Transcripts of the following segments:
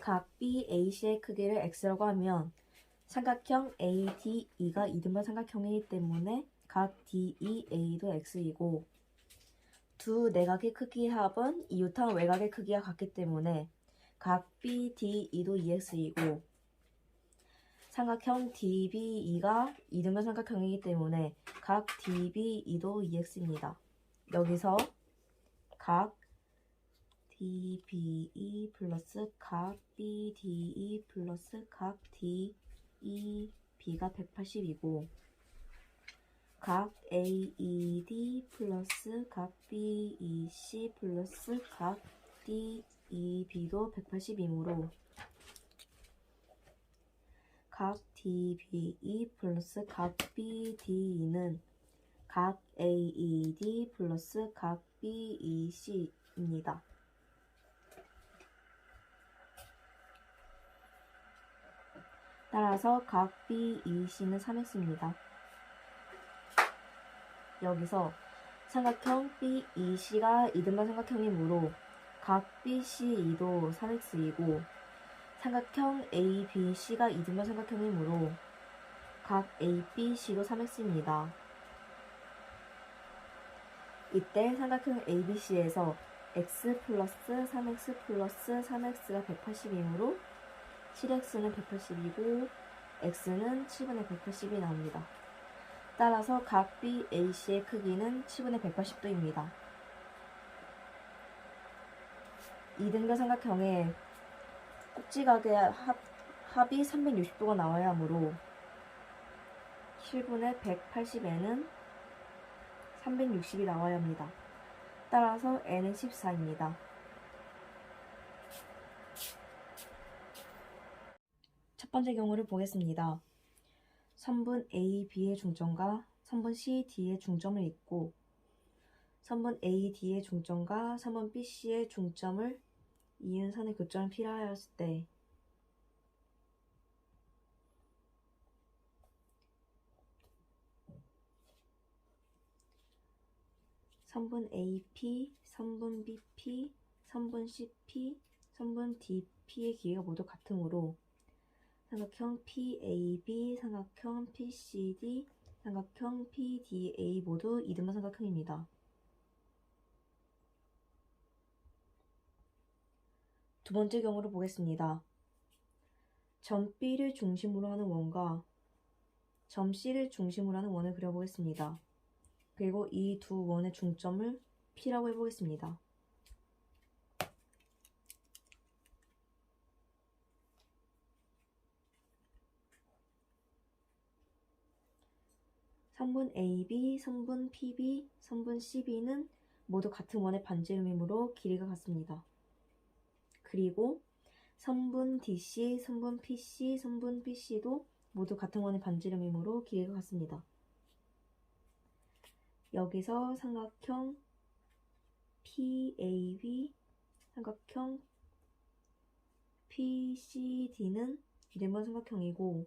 각 BAC의 크기를 x라고 하면 삼각형 ADE가 이등변 삼각형이기 때문에 각 DEA도 x이고 두 내각의 크기의 합은 이웃한 외곽의 크기와 같기 때문에 각 BDE도 2x이고 삼각형 DBE가 이등변 삼각형이기 때문에 각 DBE도 2x입니다. 여기서 각 DBE 플러스 각 BDE 플러스 각 DEB가 180이고 각 AED 플러스 각 BEC 플러스 각 DEB도 180이므로 각 DBE 플러스 각 BDE는 각 AED 플러스 각 BEC입니다. 따라서 각 BEC는 3x입니다. 여기서 삼각형 BEC가 이등변 삼각형이므로 각 BCE도 3x이고 삼각형 ABC가 이등변 삼각형이므로 각 ABC도 3x입니다. 이때 삼각형 ABC에서 x 플러스 3x 플러스 3x가 180이므로 7x는 180이고 x는 7분의 180이 나옵니다. 따라서 각 BAC의 크기는 7분의 180도입니다. 이등변 삼각형의 꼭지각의 합, 합이 360도가 나와야 하므로 7분의 180에는 360이 나와야 합니다. 따라서 n은 14입니다. 첫 번째 경우를 보겠습니다. 선분 A, B의 중점과 선분 C, D의 중점을 잇고 선분 A, D의 중점과 선분 B, C의 중점을 이은 선의 교점을 필요하였을 때 선분 AP, 선분 BP, 선분 CP, 선분 DP의 길이가 모두 같으므로 삼각형 PAB, 삼각형 PCD, 삼각형 PDA 모두 이등변 삼각형입니다. 두 번째 경우를 보겠습니다. 점 B를 중심으로 하는 원과 점 C를 중심으로 하는 원을 그려보겠습니다. 그리고 이 두 원의 중점을 P라고 해보겠습니다. 선분 AB, 선분 PB, 선분 CB는 모두 같은 원의 반지름이므로 길이가 같습니다. 그리고 선분 DC, 선분 PC, 선분 PC도 모두 같은 원의 반지름이므로 길이가 같습니다. 여기서 삼각형 PAB, 삼각형 PCD는 이등변 삼각형이고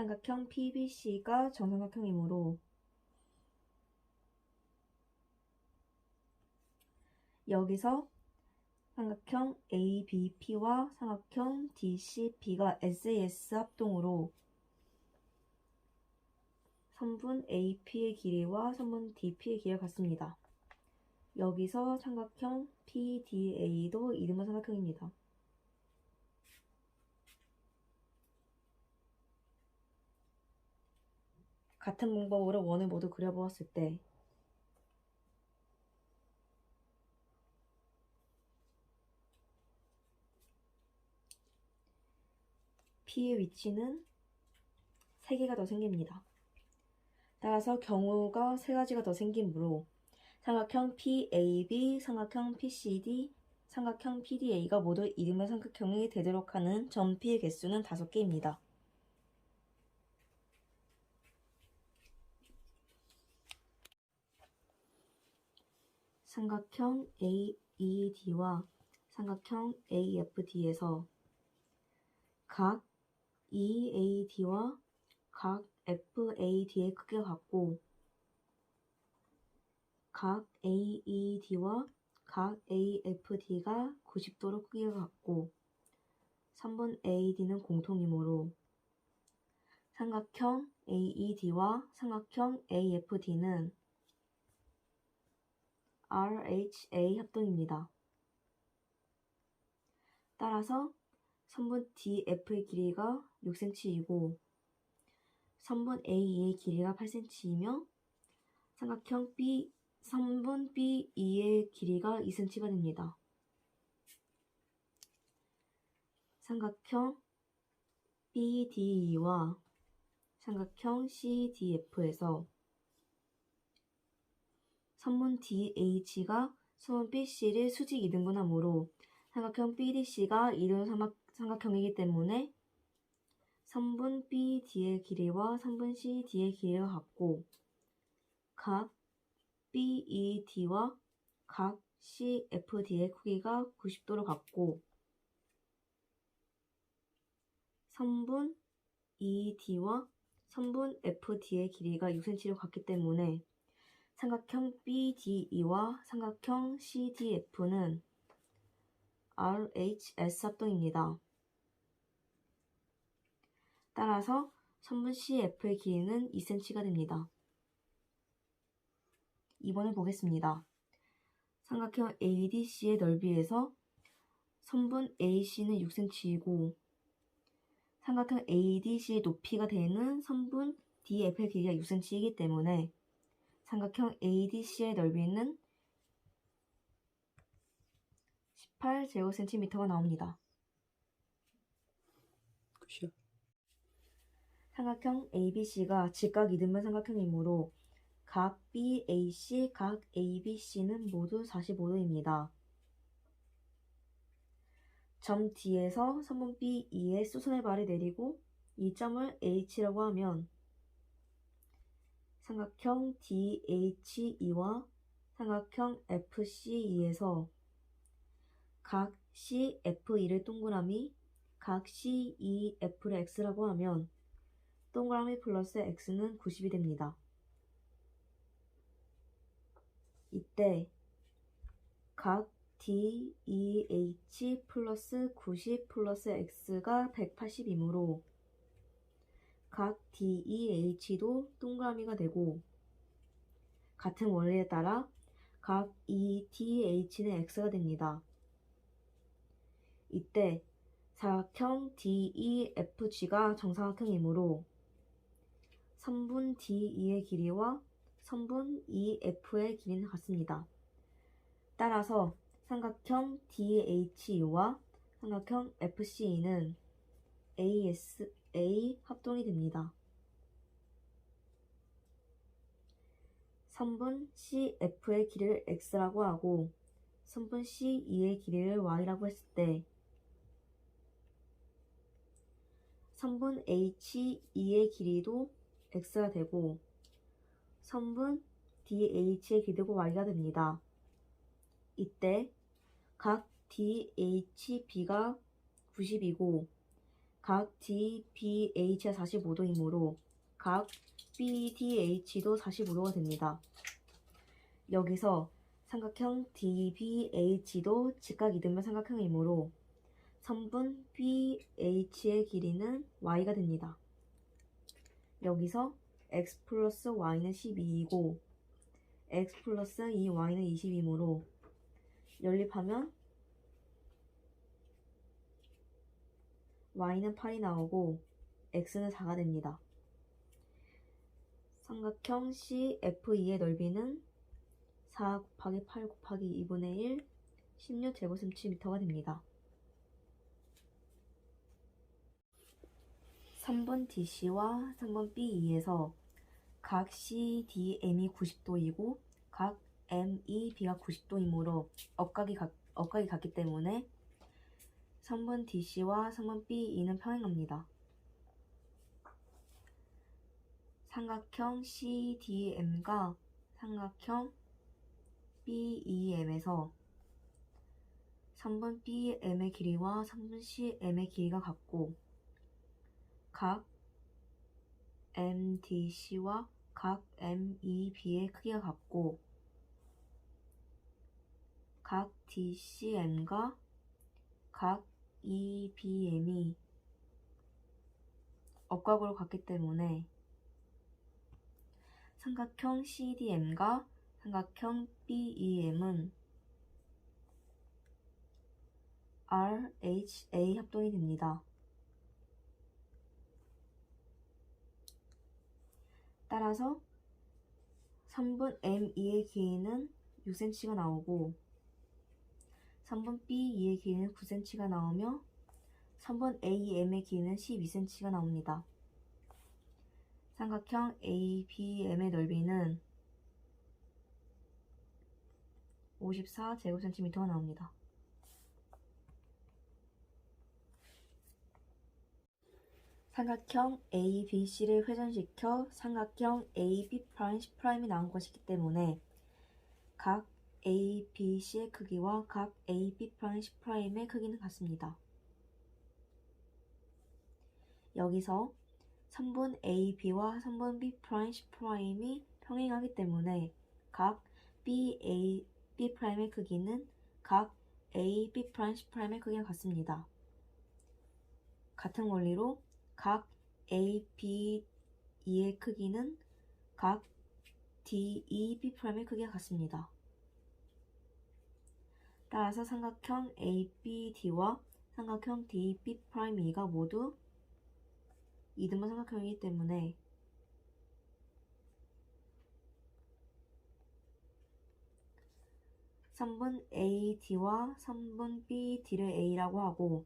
삼각형 PBC가 정삼각형이므로 여기서 삼각형 ABP와 삼각형 DCP가 SAS 합동으로 선분 AP의 길이와 선분 DP의 길이가 같습니다. 여기서 삼각형 PDA도 이등변 삼각형입니다. 같은 방법으로 원을 모두 그려보았을 때 P의 위치는 3개가 더 생깁니다. 따라서 경우가 3가지가 더 생기므로 삼각형 PAB, 삼각형 PCD, 삼각형 PDA가 모두 이등변 삼각형이 되도록 하는 점 P의 개수는 5개입니다. 삼각형 AED와 삼각형 AFD에서 각 EAD와 각 FAD의 크기가 같고 각 AED와 각 AFD가 90도로 크기가 같고 3번 AD는 공통이므로 삼각형 AED와 삼각형 AFD는 RHA 합동입니다. 따라서 3번 DF의 길이가 6cm이고 3번 AE의 길이가 8cm이며 삼각형 B 3번 B2의 길이가 2cm가 됩니다. 삼각형 BDE와 삼각형 CDF에서 선문 DH가 선문 BC를 수직 이등분하므로 삼각형 BDC가 이등 삼각형이기 때문에 선분 BD의 길이와 선분 CD의 길이가 같고 각 BED와 각 CFD의 크기가 90도로 같고 선분 ED와 선분 FD의 길이가 6cm로 같기 때문에 삼각형 BDE와 삼각형 CDF는 RHS 합동입니다. 따라서 선분 CF의 길이는 2cm가 됩니다. 2번을 보겠습니다. 삼각형 ADC의 넓이에서 선분 AC는 6cm이고 삼각형 ADC의 높이가 되는 선분 DF의 길이가 6cm이기 때문에 삼각형 ADC의 넓이는 18제곱cm가 나옵니다. 끝이야. 삼각형 ABC가 직각 이등분 삼각형이므로 각 BAC, 각 ABC는 모두 45도입니다. 점 D에서 선분 B2에 수선의 발을 내리고 이 점을 H라고 하면 삼각형 DHE와 삼각형 FCE에서 각 CFE를 동그라미, 각 CEF를 X라고 하면 동그라미 플러스 X는 90이 됩니다. 이때 각 DEH 플러스 90 플러스 X가 180이므로 각 DEH도 동그라미가 되고 같은 원리에 따라 각 EDH는 X가 됩니다. 이때 사각형 DEFG가 정사각형이므로 선분 DE의 길이와 선분 EF의 길이는 같습니다. 따라서 삼각형 DHU와 삼각형 FCE는 ASA 합동이 됩니다. 선분 CF의 길이를 X라고 하고 선분 CE의 길이를 Y라고 했을 때 선분 HE의 길이도 X가 되고 선분 DH의 길이도 Y가 됩니다. 이때 각 DHB가 90이고 각 DBH가 45도이므로 각 BDH도 45도가 됩니다. 여기서 삼각형 DBH도 직각 이등변 삼각형이므로 선분 BH의 길이는 Y가 됩니다. 여기서 X 플러스 Y는 12이고 X 플러스 2Y는 20이므로 연립하면 y는 8이 나오고 x는 4가 됩니다. 삼각형 CFE의 넓이는 4 곱하기 8 곱하기 2분의 1 16제곱cm가 됩니다. 3번 DC와 3번 BE에서 각 CDM이 90도이고 각 MEB가 90도이므로 억각이, 각, 억각이 같기 때문에 3번 DC와 3번 BE는 평행합니다. 삼각형 CDM과 삼각형 BEM에서 3번 BM의 길이와 3번 CM의 길이가 같고 각 MDC와 각 MEB의 크기가 같고 각 DCM과 각 EBM이 억각으로 같기 때문에 삼각형 CDM과 삼각형 BEM은 RHA 합동이 됩니다. 따라서 3분 M2의 길이는 6cm가 나오고 3번 B2의 길이는 9cm가 나오며 3번 AM의 길이는 12cm가 나옵니다. 삼각형 ABM의 넓이는 54제곱cm가 나옵니다. 삼각형 ABC를 회전시켜 삼각형 AB' C'이 나온 것이기 때문에 각 ABC의 크기와 각 AB' C'의 크기는 같습니다. 여기서 3분 AB와 3분 B'C'이 평행하기 때문에 각 BA, B'의 크기는 각 AB' C'의 크기가 같습니다. 같은 원리로 각 ABE의 크기는 각 DEB'의 크기가 같습니다. 따라서 삼각형 ABD와 삼각형 DB'E가 모두 이등분 삼각형이기 때문에 (3분 AD와 3분 BD를 A라고 하고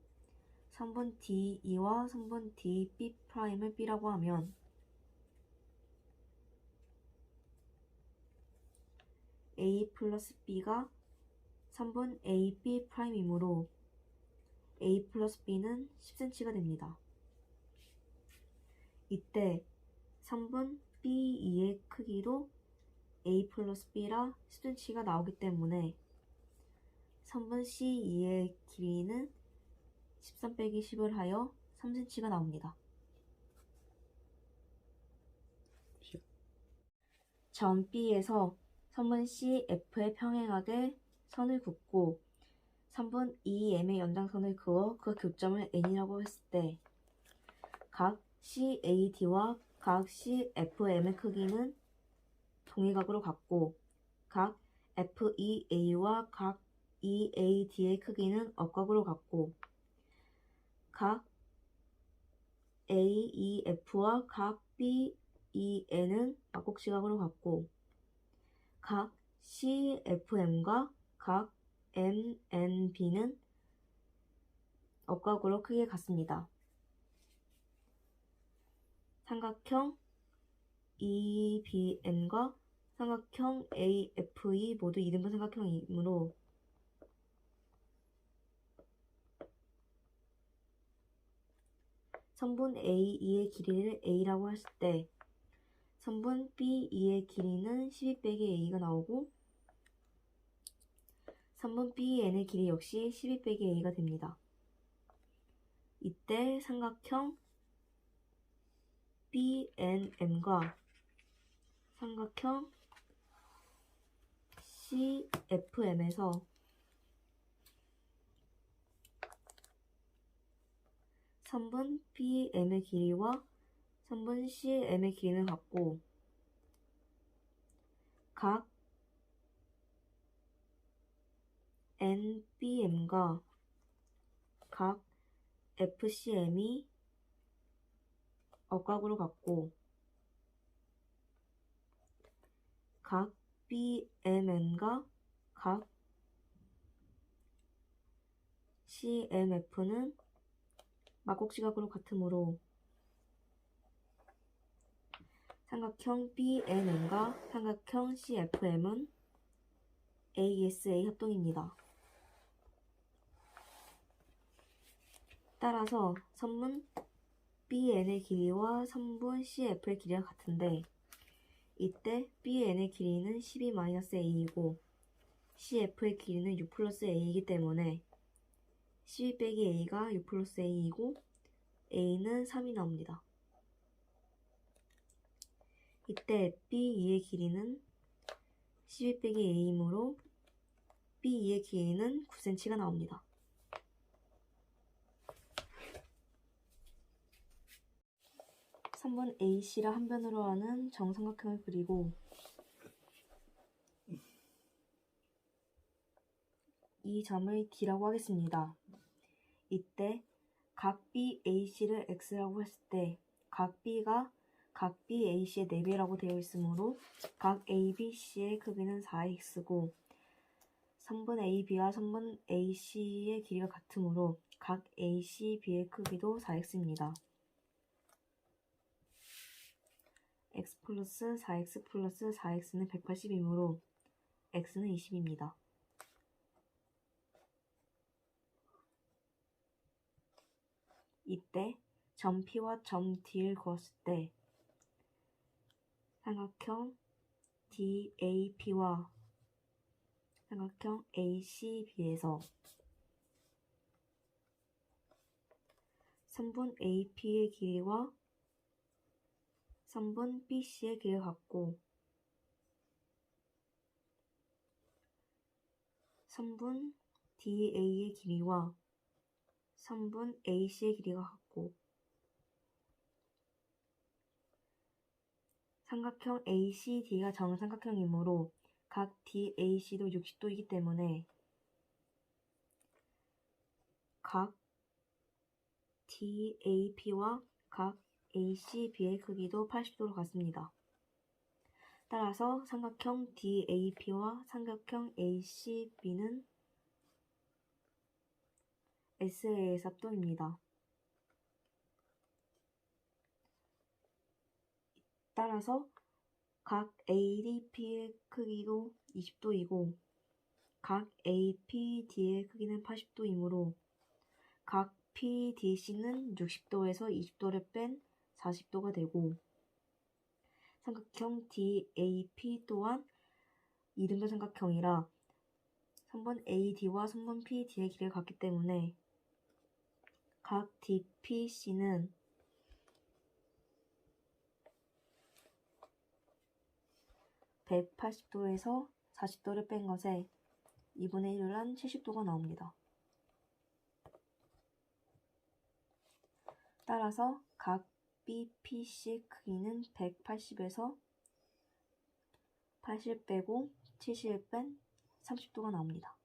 3분 DE와 3분 DB'을 B라고 하면 A 플러스 B가 3분 AB'이므로 A 플러스 B는 10cm가 됩니다. 이때 3분 B2의 크기도 A 플러스 B라 10cm가 나오기 때문에 3분 C2의 길이는 13 빼기 10을 하여 3cm가 나옵니다. 점 B에서 3분 CF에 평행하게 선을 긋고 3분 EM의 연장선을 그어 그 교점을 N이라고 했을 때 각 CAD와 각 CFM의 크기는 동일각으로 같고 각 FEA와 각 EAD의 크기는 억각으로 같고 각 AEF와 각 BEN은 막곡시각으로 같고 각 CFM과 각 MNB는 억각으로 크게 같습니다. 삼각형 EBN과 삼각형 AFE 모두 이등분 삼각형이므로 3분 A2의 길이를 A라고 했을 때 3분 B2의 길이는 12 빼기 A가 나오고 3분 BN의 길이 역시 12 빼기 A가 됩니다. 이때 삼각형 BNM과 삼각형 CFM에서 3분 BM의 길이와 3분 CM의 길이는 같고 각 NBM과 각 FCM이 억각으로 같고 각 BMN과 각 CMF는 막곡지각으로 같으므로 삼각형 BNM과 삼각형 CFM은 ASA 합동입니다. 따라서 선문 BN의 길이와 3분 CF의 길이가 같은데 이때 BN의 길이는 12-A이고 CF의 길이는 6 플러스 A이기 때문에 12 빼기 A가 6 플러스 A이고 A는 3이 나옵니다. 이때 B2의 길이는 12 빼기 A이므로 BE의 길이는 9cm가 나옵니다. (3번) AC를 한 변으로 하는 정삼각형을 그리고 이 점을 D라고 하겠습니다. 이때 각 BAC를 X라고 했을 때 각 B가 각 BAC의 4배라고 되어 있으므로 각 ABC의 크기는 4X고 3번 AB와 3번 AC의 길이가 같으므로 각 ACB의 크기도 4X입니다. X 플러스 4X 플러스 4X는 180이므로 X는 20입니다. 이때 점 P와 점 D를 그었을 때 삼각형 DAP와 삼각형 ACB에서 3분 AP의 길이와 3분 BC의 길이가 같고 3분 DA의 길이와 3분 AC의 길이가 같고 삼각형 ACD가 정삼각형이므로 각 DAC도 60도이기 때문에 각 DAP와 각 ACB의 크기도 80도로 같습니다. 따라서 삼각형 DAP와 삼각형 ACB는 SA의 삽도입니다. 따라서 각 ADP의 크기도 20도이고 각 APD의 크기는 80도이므로 각 PDC는 60도에서 20도를 뺀 40도가 되고 삼각형 DAP 또한 이등변 삼각형이라 3번 AD와 3번 PD의 길이가 같기 때문에 각 DPC는 180도에서 40도를 뺀 것에 2분의 1을 한 70도가 나옵니다. 따라서 각 BPC의 크기는 180에서 80 빼고 70뺀 30도가 나옵니다.